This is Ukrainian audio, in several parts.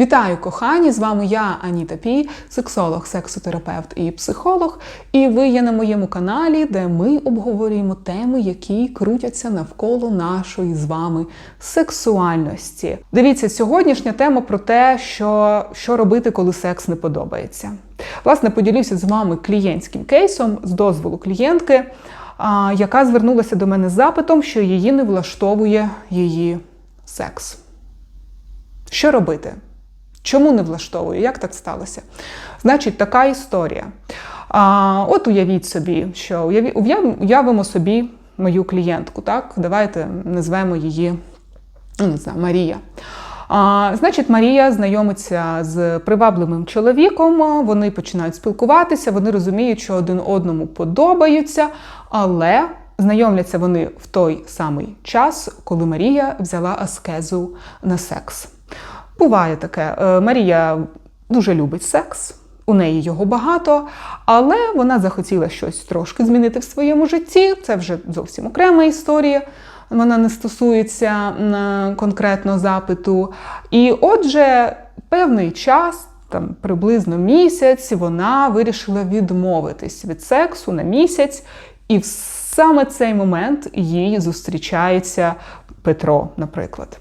Вітаю, кохані! З вами я, Аніта Пій, сексолог, сексотерапевт і психолог. І ви є на моєму каналі, де ми обговорюємо теми, які крутяться навколо нашої з вами сексуальності. Дивіться, сьогоднішня тема про те, що, що робити, коли секс не подобається. Власне, поділюся з вами клієнтським кейсом з дозволу клієнтки, яка звернулася до мене з запитом, що її не влаштовує її секс. Що робити? Чому не влаштовує? Як так сталося? Значить, така історія. А, От уявіть собі, що уявимо собі мою клієнтку, так? Давайте назвемо її ну, не знаю, Марія. А, Значить, Марія знайомиться з привабливим чоловіком, вони починають спілкуватися, вони розуміють, що один одному подобаються, але знайомляться вони в той самий час, коли Марія взяла аскезу на секс. Буває таке. Е, Марія дуже любить секс, у неї його багато, але вона захотіла щось трошки змінити в своєму житті. Це вже зовсім окрема історія. Вона не стосується конкретно запиту. І отже, певний час, там приблизно місяць, вона вирішила відмовитись від сексу на місяць, і в саме цей момент їй зустрічається Петро, наприклад.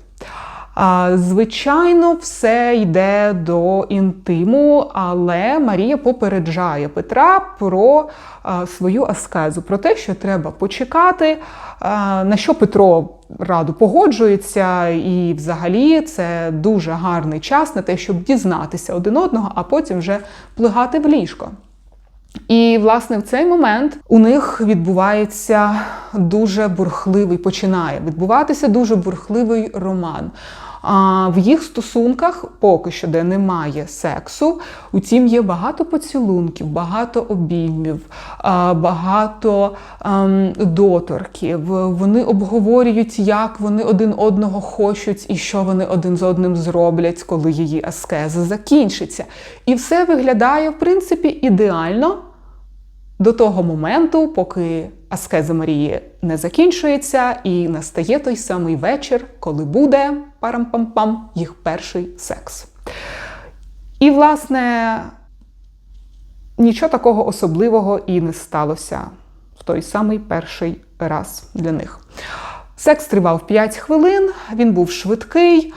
Звичайно, все йде до інтиму, але Марія попереджає Петра про свою аскезу, про те, що треба почекати, на що Петро радо погоджується, і взагалі це дуже гарний час на те, щоб дізнатися один одного, а потім вже плигати в ліжко. І, власне, в цей момент у них відбувається дуже бурхливий, починає відбуватися дуже бурхливий роман. А в їх стосунках поки що де немає сексу. Утім, є багато поцілунків, багато обіймів, багато ем, доторків. Вони обговорюють, як вони один одного хочуть і що вони один з одним зроблять, коли її аскеза закінчиться. І все виглядає, в принципі, ідеально до того моменту, поки аскеза Марії не закінчується, і настає той самий вечір, коли буде парам-пам-пам їх перший секс. І, власне, нічого такого особливого і не сталося в той самий перший раз для них. Секс тривав 5 хвилин, він був швидкий.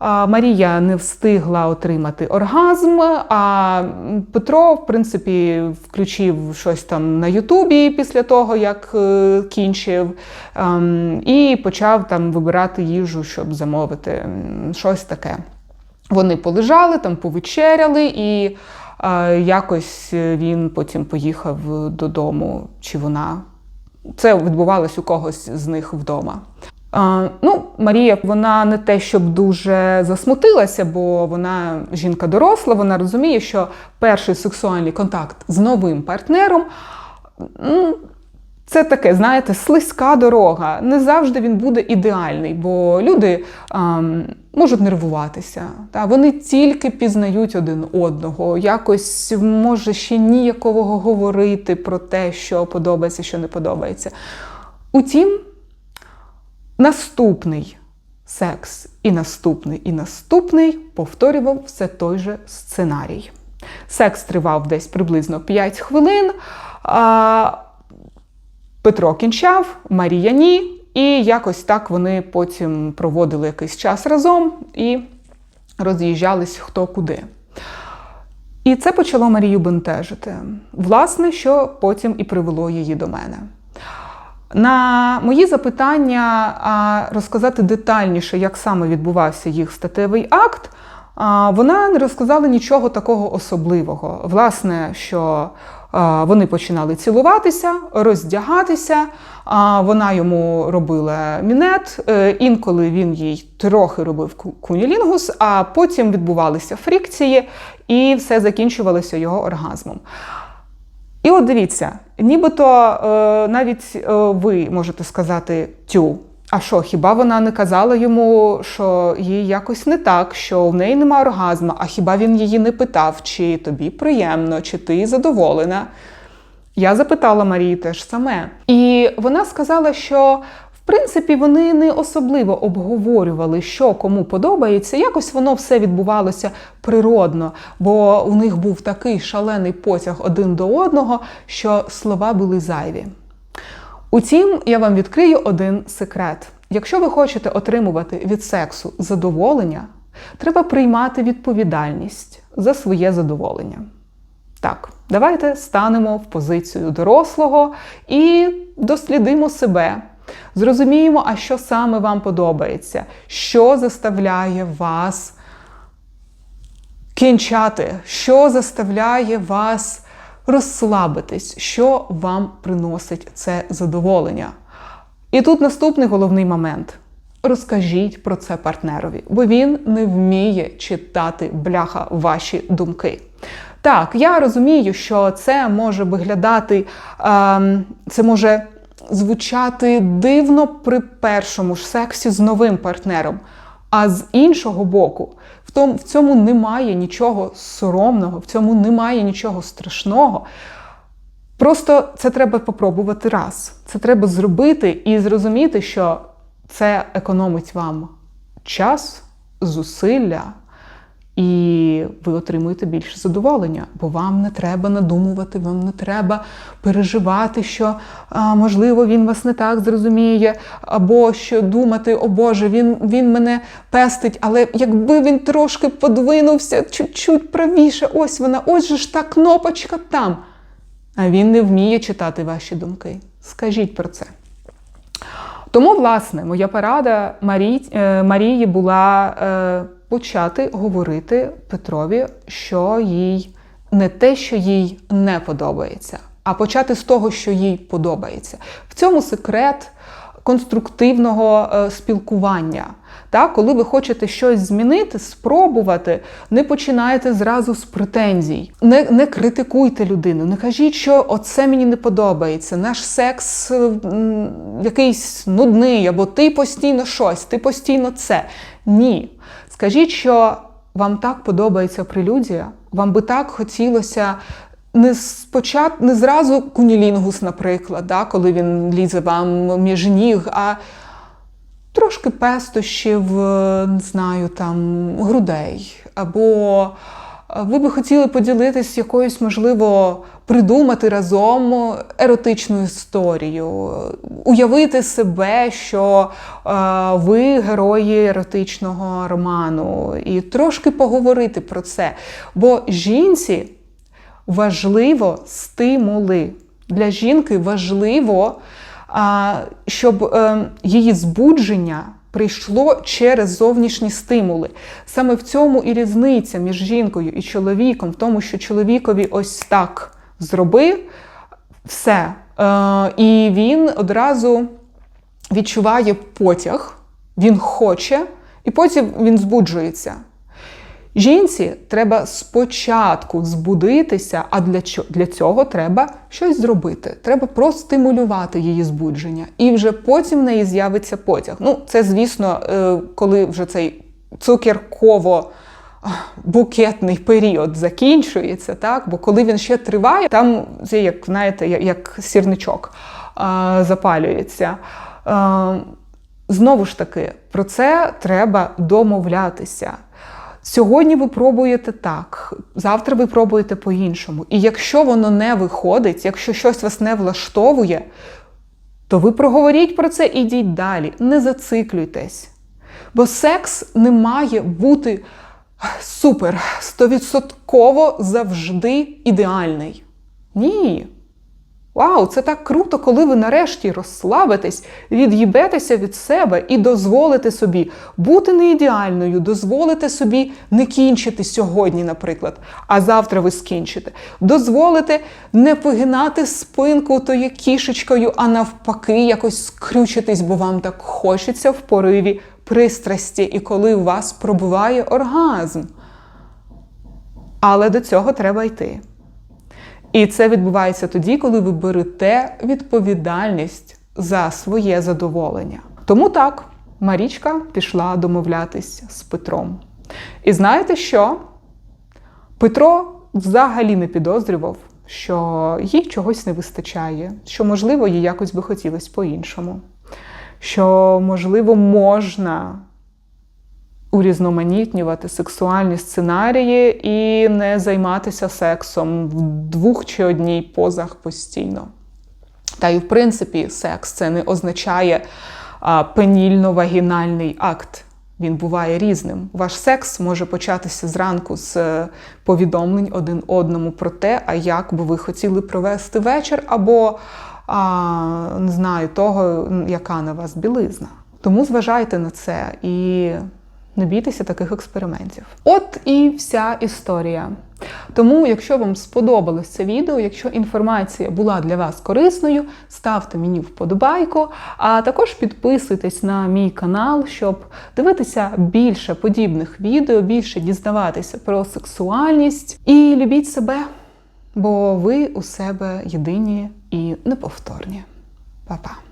Марія не встигла отримати оргазм, а Петро, в принципі, включив щось там на Ютубі після того, як е, кінчив, ем, і почав там вибирати їжу, щоб замовити щось таке. Вони полежали, там повечеряли, і е, якось він потім поїхав додому, чи вона. Це відбувалось у когось з них вдома. А, ну, Марія, вона не те, щоб дуже засмутилася, бо вона жінка доросла, вона розуміє, що перший сексуальний контакт з новим партнером це таке, знаєте, слизька дорога. Не завжди він буде ідеальний, бо люди ам, можуть нервуватися. Та? Вони тільки пізнають один одного, якось може ще ніякового говорити про те, що подобається, що не подобається. Утім, наступний секс і наступний, і наступний повторював все той же сценарій. Секс тривав десь приблизно 5 хвилин. А Петро кінчав, Марія ні. І якось так вони потім проводили якийсь час разом і роз'їжджались хто куди. І це почало Марію бентежити. Власне, що потім і привело її до мене. На мої запитання розказати детальніше, як саме відбувався їх статевий акт, вона не розказала нічого такого особливого. Власне, що вони починали цілуватися, роздягатися, вона йому робила мінет, е, інколи він їй трохи робив кунілінгус, а потім відбувалися фрікції, і все закінчувалося його оргазмом. І от дивіться, нібито е, навіть е, ви можете сказати тю. А що, хіба вона не казала йому, що їй якось не так, що в неї нема оргазму, а хіба він її не питав, чи тобі приємно, чи ти задоволена? Я запитала Марії те ж саме. І вона сказала, що принципі, вони не особливо обговорювали, що кому подобається. Якось воно все відбувалося природно, бо у них був такий шалений потяг один до одного, що слова були зайві. Утім, я вам відкрию один секрет: якщо ви хочете отримувати від сексу задоволення, треба приймати відповідальність за своє задоволення. Так, давайте станемо в позицію дорослого і дослідимо себе. Зрозуміємо, а що саме вам подобається, що заставляє вас кінчати, що заставляє вас розслабитись, що вам приносить це задоволення. І тут наступний головний момент. Розкажіть про це партнерові, бо він не вміє читати бляха ваші думки. Так, я розумію, що це може виглядати, ем, це може звучати дивно при першому ж сексі з новим партнером. А з іншого боку, в тому в цьому немає нічого соромного, в цьому немає нічого страшного. Просто це треба попробувати раз. Це треба зробити і зрозуміти, що це економить вам час, зусилля, і ви отримуєте більше задоволення, бо вам не треба надумувати, вам не треба переживати, що можливо він вас не так зрозуміє, або що думати, о Боже, він він мене пестить, але якби він трошки подвинувся чуть-чуть правіше, ось вона, ось же ж та кнопочка там. А він не вміє читати ваші думки. Скажіть про це. Тому, власне, моя порада Марії, Марії була е, почати говорити Петрові, що їй не те, що їй не подобається, а почати з того, що їй подобається. В цьому секрет конструктивного е, спілкування. Так, коли ви хочете щось змінити, спробувати, не починайте зразу з претензій, не не критикуйте людину, не кажіть, що оце мені не подобається, наш секс м, якийсь нудний, або ти постійно щось, ти постійно це. Ні. Скажіть, що вам так подобається прелюдія, вам би так хотілося. Не спочатку, не зразу кунілінгус, наприклад, да, коли він лізе вам між ніг, а трошки пестощів, не знаю, там, грудей. Або ви би хотіли поділитись якоюсь, можливо, придумати разом еротичну історію, уявити себе, що е, ви герої еротичного роману, і трошки поговорити про це. Бо жінці важливо стимули. Для жінки важливо щоб е, її збудження прийшло через зовнішні стимули. Саме в цьому і різниця між жінкою і чоловіком, в тому, що чоловікові ось так зробив все. Е, і він одразу відчуває потяг, він хоче, і потім він збуджується. Жінці треба спочатку збудитися, а для для цього треба щось зробити. Треба простимулювати її збудження. І вже потім в неї з'явиться потяг. Ну, це, звісно, е, коли вже цей цукерково. Букетний період закінчується, так? бо коли він ще триває, там це як знаєте, як сірничок запалюється. Знову ж таки, про це треба домовлятися. Сьогодні ви пробуєте так, завтра ви пробуєте по-іншому. І якщо воно не виходить, якщо щось вас не влаштовує, то ви проговоріть про це і йдіть далі. Не зациклюйтесь. Бо секс не має бути супер, стовідсотково завжди ідеальний. Ні. Вау, це так круто, коли ви нарешті розслабитесь, від'їбетеся від себе і дозволите собі бути не ідеальною, дозволите собі не кінчити сьогодні, наприклад, а завтра ви скінчите. Дозволите не погинати спинку тою кішечкою, а навпаки, якось скрючитись, бо вам так хочеться в пориві пристрасті, і коли у вас пробуває оргазм. Але до цього треба йти. І це відбувається тоді, коли ви берете відповідальність за своє задоволення. Тому так, Марічка пішла домовлятись з Петром. І знаєте що? Петро взагалі не підозрював, що їй чогось не вистачає, що, можливо, їй якось би хотілося по-іншому. що, можливо, можна урізноманітнювати сексуальні сценарії і не займатися сексом в двох чи одній позах постійно. Та й в принципі, секс це не означає пенільно-вагінальний акт. Він буває різним. Ваш секс може початися зранку з е, повідомлень один одному про те, а як би ви хотіли провести вечір, або а, не знаю того, яка на вас білизна. Тому зважайте на це і не бійтеся таких експериментів. От і вся історія. Тому, якщо вам сподобалось це відео, якщо інформація була для вас корисною, ставте мені вподобайку, а також підписуйтесь на мій канал, щоб дивитися більше подібних відео, більше дізнаватися про сексуальність і любіть себе, бо ви у себе єдині і неповторні. Па-па!